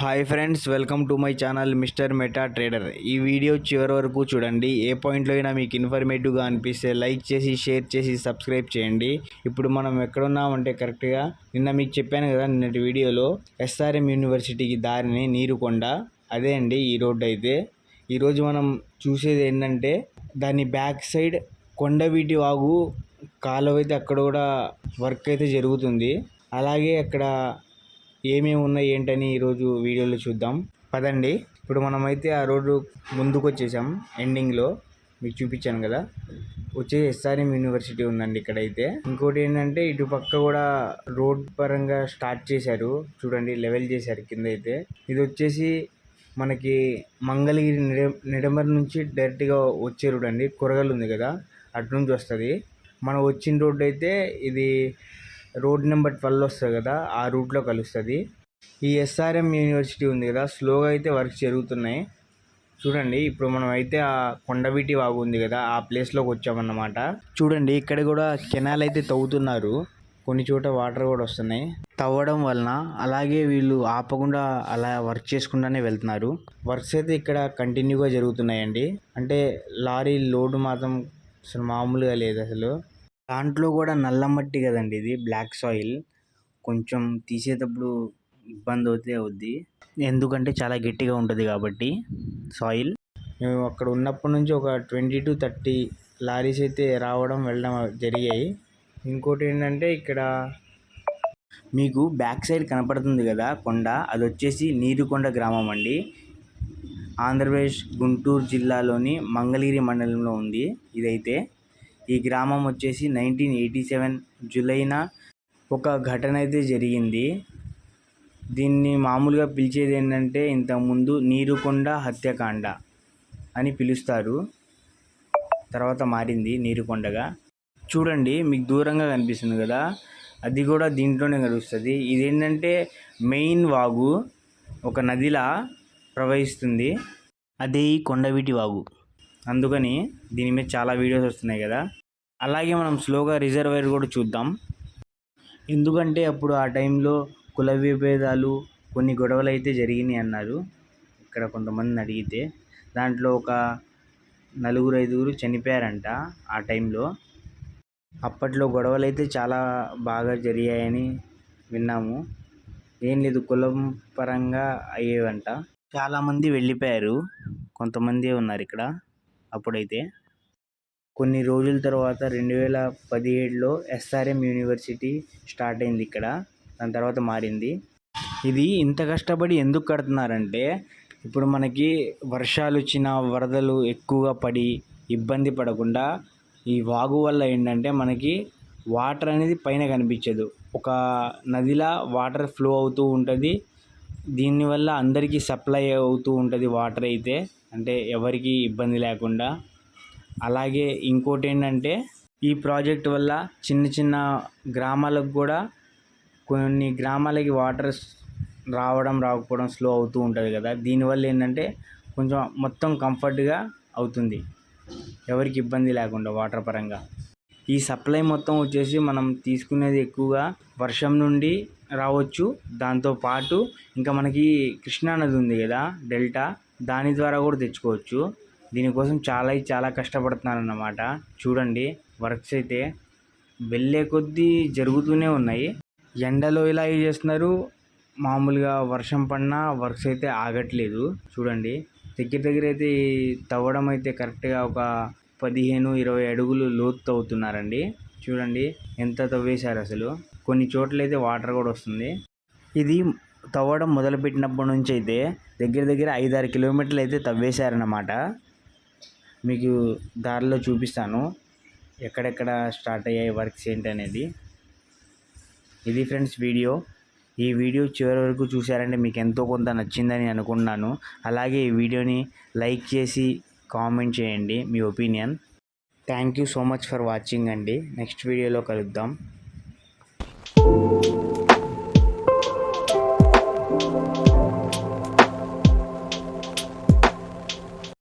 Hi friends welcome to my channel mister meta trader. ఈ video చివరి వరకు చూడండి. ఏ పాయింట్లో అయినా మీకు ఇన్ఫర్మేటివ్గా అనిపిస్తే లైక్ చేసి షేర్ చేసి సబ్స్క్రైబ్ చేయండి. ఇప్పుడు మనం ఎక్కడున్నామంటే కరెక్ట్గా నిన్న మీకు చెప్పాను కదా నిన్నటి వీడియోలో ఎస్ఆర్ఎం యూనివర్సిటీకి దారిని నీరుకొండ. అదే అండి ఈ రోడ్డు అయితే. ఈరోజు మనం చూసేది ఏంటంటే దాని బ్యాక్ సైడ్ కొండవీటి వాగు కాలువ అయితే అక్కడ కూడా వర్క్ అయితే జరుగుతుంది. అలాగే అక్కడ ఏమేమి ఉన్నాయి ఏంటని ఈరోజు వీడియోలో చూద్దాం. పదండి. ఇప్పుడు మనమైతే ఆ రోడ్డు ముందుకు వచ్చేసాం ఎండింగ్లో మీకు చూపించాను కదా. వచ్చే ఎస్ఆర్ఎం యూనివర్సిటీ ఉందండి ఇక్కడైతే. ఇంకోటి ఏంటంటే ఇటు పక్క కూడా రోడ్ పరంగా స్టార్ట్ చేశారు. చూడండి లెవెల్ చేశారు కింద అయితే ఇది వచ్చేసి మనకి మంగళగిరి నిడ నిడమర్ నుంచి డైరెక్ట్గా వచ్చే రోడ్ అండి. కూరగాయలు ఉంది కదా. అటు నుంచి వస్తుంది. మనం వచ్చిన రోడ్ అయితే ఇది రోడ్ నెంబర్ ట్వెల్వ్ వస్తుంది కదా ఆ రూట్లో కలుస్తుంది. ఈ ఎస్ఆర్ఎం యూనివర్సిటీ ఉంది కదా స్లోగా అయితే వర్క్ జరుగుతున్నాయి. చూడండి ఇప్పుడు మనం అయితే ఆ కొండవీటి వాగు ఉంది కదా ఆ ప్లేస్లోకి వచ్చామన్నమాట. చూడండి ఇక్కడ కూడా కెనాల్ అయితే తవ్వుతున్నారు. కొన్ని చోట వాటర్ కూడా వస్తున్నాయి. తవ్వడం వలన అలాగే వీళ్ళు ఆపకుండా అలా వర్క్ చేసుకుండానే వెళ్తున్నారు. వర్క్స్ అయితే ఇక్కడ కంటిన్యూగా జరుగుతున్నాయండి. అంటే లారీ లోడ్ మాత్రం అసలు మామూలుగా లేదు అసలు. దాంట్లో కూడా నల్ల మట్టి కదండి ఇది బ్లాక్ సాయిల్ కొంచెం తీసేటప్పుడు ఇబ్బంది అవుతే అవుద్ది. ఎందుకంటే చాలా గట్టిగా ఉంటుంది కాబట్టి సాయిల్ మేము అక్కడ ఉన్నప్పటి నుంచి ఒక ట్వంటీ టు థర్టీ లారీస్ అయితే రావడం వెళ్ళడం జరిగాయి. ఇంకోటి ఏంటంటే ఇక్కడ మీకు బ్యాక్ సైడ్ కనపడుతుంది కదా కొండ అది వచ్చేసి నీరుకొండ గ్రామం అండి. ఆంధ్రప్రదేశ్ గుంటూరు జిల్లాలోని మంగళగిరి మండలంలో ఉంది ఇదైతే. ఈ గ్రామం వచ్చేసి నైన్టీన్ ఎయిటీ సెవెన్ జూలైన ఒక ఘటన అయితే జరిగింది. దీన్ని మామూలుగా పిలిచేది ఏంటంటే ఇంతకుముందు నీరుకొండ హత్యాకాండ అని పిలుస్తారు. తర్వాత మారింది నీరుకొండగా. చూడండి మీకు దూరంగా కనిపిస్తుంది కదా. అది కూడా దీంట్లోనే కలుస్తుంది ఇదేంటంటే మెయిన్ వాగు ఒక నదిలా ప్రవహిస్తుంది. అదే ఈ కొండవీటి వాగు. అందుకని దీని మీద చాలా వీడియోస్ వస్తున్నాయి కదా. అలాగే మనం స్లోగా రిజర్వాయర్ కూడా చూద్దాం. ఎందుకంటే అప్పుడు ఆ టైంలో కుల విభేదాలు కొన్ని గొడవలు అయితే జరిగినాయి అన్నారు. ఇక్కడ కొంతమందిని అడిగితే దాంట్లో ఒక నలుగురు ఐదుగురు చనిపోయారంట ఆ టైంలో. అప్పట్లో గొడవలు అయితే చాలా బాగా జరిగాయని విన్నాము. ఏం లేదు కులం పరంగా అయ్యేవంట. చాలామంది వెళ్ళిపోయారు. కొంతమంది ఉన్నారు ఇక్కడ అప్పుడైతే. కొన్ని రోజుల తర్వాత రెండు వేల పదిహేడులో ఎస్ఆర్ఎం యూనివర్సిటీ స్టార్ట్ అయింది ఇక్కడ. దాని తర్వాత మారింది. ఇది ఇంత కష్టపడి ఎందుకు కడుతున్నారంటే ఇప్పుడు మనకి వర్షాలు వచ్చిన వరదలు ఎక్కువగా పడి ఇబ్బంది పడకుండా ఈ వాగు వల్ల ఏంటంటే మనకి వాటర్ అనేది పైన కనిపించదు. ఒక నదిలా వాటర్ ఫ్లో అవుతూ ఉంటుంది. దీనివల్ల అందరికీ సప్లై అవుతూ ఉంటుంది వాటర్ అయితే. అంటే ఎవరికి ఇబ్బంది లేకుండా. అలాగే ఇంకోటి ఏంటంటే ఈ ప్రాజెక్ట్ వల్ల చిన్న చిన్న గ్రామాలకు కూడా కొన్ని గ్రామాలకి వాటర్ రావడం రాకపోవడం స్లో అవుతూ ఉంటుంది కదా. దీనివల్ల ఏంటంటే కొంచెం మొత్తం కంఫర్ట్గా అవుతుంది. ఎవరికి ఇబ్బంది లేకుండా వాటర్ పరంగా. ఈ సప్లై మొత్తం వచ్చేసి మనం తీసుకునేది ఎక్కువగా వర్షం నుండి రావచ్చు. దాంతో పాటు ఇంకా మనకి కృష్ణా నది ఉంది కదా డెల్టా. దాని ద్వారా కూడా తెచ్చుకోవచ్చు. దీనికోసం చాలా చాలా కష్టపడుతున్నారన్నమాట చూడండి వర్క్స్ అయితే వెళ్ళే కొద్దీ జరుగుతూనే ఉన్నాయి. ఎండలో ఇలా చేస్తున్నారు? మామూలుగా వర్షం పడినా వర్క్స్ అయితే ఆగట్లేదు. చూడండి దగ్గర దగ్గర అయితే తవ్వడం అయితే కరెక్ట్గా ఒక పదిహేను ఇరవై అడుగులు లోతు తవ్వుతున్నారండి. చూడండి ఎంత తవ్వేశారు అసలు? కొన్ని చోట్ల అయితే వాటర్ కూడా వస్తుంది. ఇది తవ్వడం మొదలుపెట్టినప్పటి నుంచి అయితే దగ్గర దగ్గర ఐదారు కిలోమీటర్లు అయితే తవ్వేశారన్నమాట. మీకు దారిలో చూపిస్తాను. ఎక్కడెక్కడ స్టార్ట్ అయ్యాయి వర్క్స్ ఏంటి అనేది ఇది ఫ్రెండ్స్ వీడియో. ఈ వీడియో చివరి వరకు చూసారంటే మీకు ఎంతో కొంత నచ్చిందని అనుకున్నాను అలాగే ఈ వీడియోని లైక్ చేసి కామెంట్ చేయండి మీ opinion. Thank you so much for watching అండి. నెక్స్ట్ వీడియోలో కలుద్దాం.